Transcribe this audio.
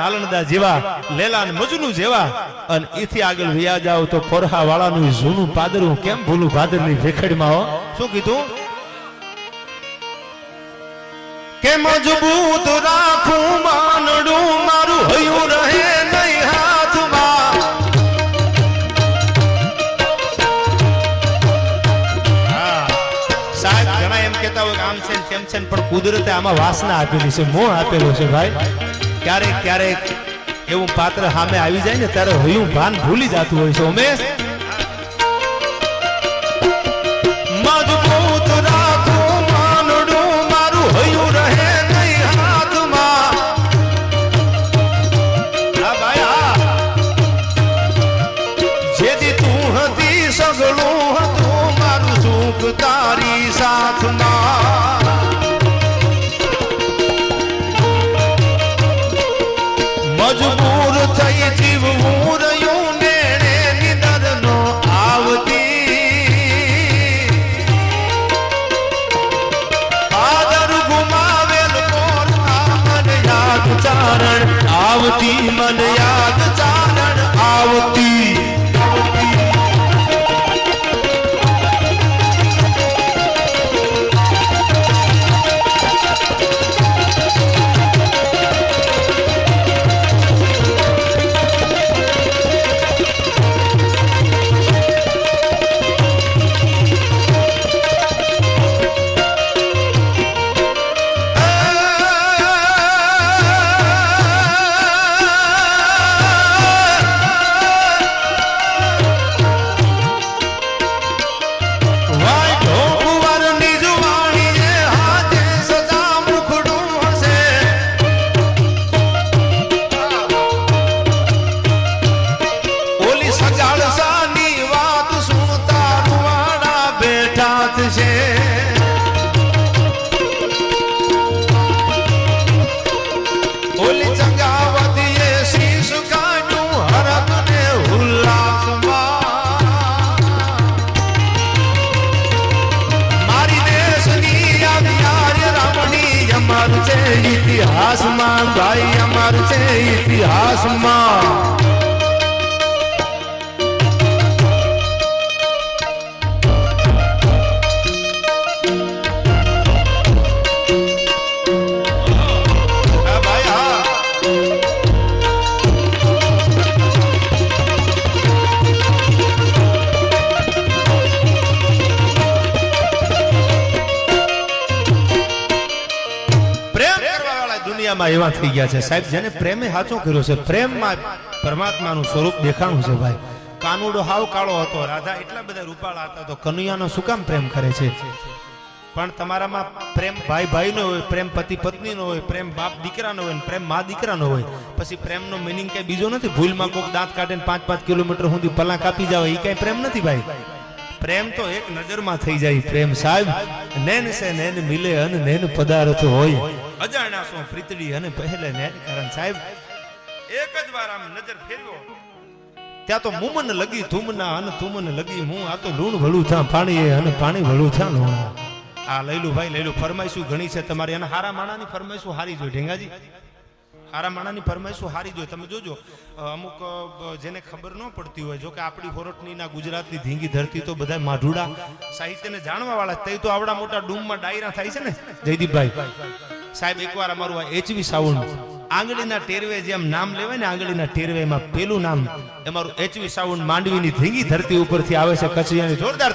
આલંદા મજબૂત રાખું મારું એમ કહેતા હોય આમ છે તેમ છે પણ કુદરતે આમાં વાસના આપેલી છે મોહ આપેલો છે, ભાઈ. ક્યારેક ક્યારેક એવું પાત્ર સામે આવી જાય ને, ત્યારે હયું ભાન ભૂલી જતું હોય છે, ઉમેશ. જેથી તું હતી, સગળું હતું, મારું સુખ તારી સાથમાં. આવતી મન યાદ ઇતિહાસમાં ભાઈ અમારું છે ઇતિહાસમાં. દુનિયામાં એવા થઈ ગયા છે. સાહેબ, જેને પ્રેમે સાચો કર્યો છે, પ્રેમમાં પરમાત્માનું સ્વરૂપ દેખાણું છે ભાઈ. કાનુડો હાવ કાળો હતો, રાધા એટલા બધા રૂપાળા હતા તો કનૈયાનો શું કામ પ્રેમ કરે છે? પણ તમારામાં પ્રેમ ભાઈ ભાઈનો હોય, પ્રેમ પતિ પત્નીનો હોય, પ્રેમ બાપ દીકરાનો હોય, પ્રેમ મા દીકરાનો હોય, પછી પ્રેમનો મિનિંગ કઈ બીજો નથી? ભૂલમાં કોઈક દાંત કાઢીને પાંચ પાંચ કિલોમીટર સુધી પલાક કાપી જાવ એ કઈ પ્રેમ નથી ભાઈ. પ્રેમ તો એક નજરમાં થઈ જાય પ્રેમ સાહેબ. નેન સે નેન મિલે અને નેન પદાર્થ હોય. અજાણ્યા સો પ્રીતડી અને પહેલે નેન કારણ સાહેબ. એક જ વાર આમ નજર ફેરવો. ત્યાં તો મુમન લગી તુમના અને તુમન લગી હું. આ તો લૂણ ભળું થા પાણી અને પાણી ભળું થા લૂણા આ લઈલું ભાઈ લઈલું ફરમાઈશું ઘણી છે તમારી અને હારા માણાની ફરમાઈશું હારી જોઈ ઢેંગાજી. હારા માણાની હારી જોઈએ તમે જોજો અમુક જેને ખબર ન પડતી હોય, જો કે આપણી હોરટની ના ગુજરાતની ધીંગી ધરતી તો બધા માઢુડા સાહિત્યને જાણવા વાળા તે તો આવડા મોટા ડૂમમાં ડાયરા થાય છે ને, જયદીપભાઈ. સાહેબ, એકવાર અમારું આ એચવી સાવણ આંગળીના ટેરવે જેમ નામ લેવાય ને આંગળીના ટેરવેમાં પેલું નામ અમારું એચવી સાવણ માંડવીની ધીંગી ધરતી ઉપરથી આવે છે કચરિયાની જોરદાર